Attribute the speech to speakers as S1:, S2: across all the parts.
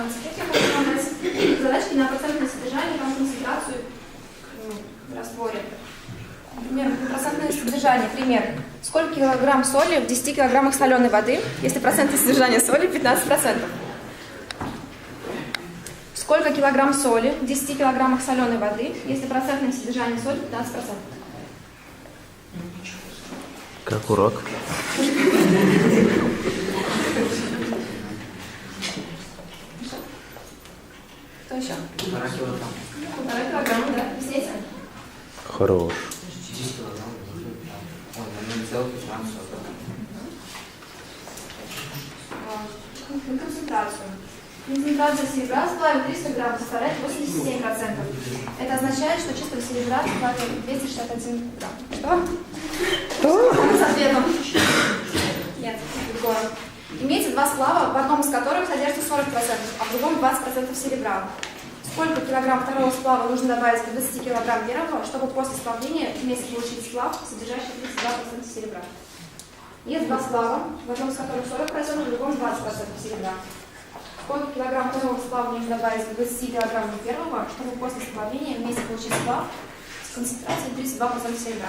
S1: на цифре хотим вам дать задачки на процентное содержание, там концентрацию в растворе. Например, процентное содержание, пример. Сколько килограмм соли в 10 килограммах соленой воды, если процентное содержание соли 15%? Сколько килограмм соли в 10 килограммах соленой воды, если процентное содержание соли 15%?
S2: Как урок.
S1: Кто еще?
S3: Полтора килограмма.
S1: Полтора килограмма, да? Объясните.
S2: Хорош.
S3: 10 килограмм. Ой, наверное, целых грамм сока.
S1: А, Концентрацию. Концентрация серебра в сплаве 300 грамм составляет 87%. Это означает, что чистого серебра в сплаве 261 грамм. Что? Что? С ответом. Сплава, в одном из которых содержится 40%, а в другом 20% серебра. Сколько килограмм второго сплава нужно добавить к 20 килограмм первого, чтобы после сплавления вместе получить сплав, содержащий 32% серебра? Есть два сплава, в одном из которых 40%, в другом 20% серебра. Сколько килограмм второго сплава нужно добавить к 20 килограммам первого, чтобы после сплавления вместе получить сплав с концентрацией 32% серебра?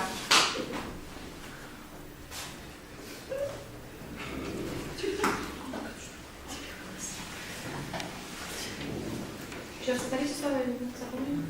S1: Условия, запомнили?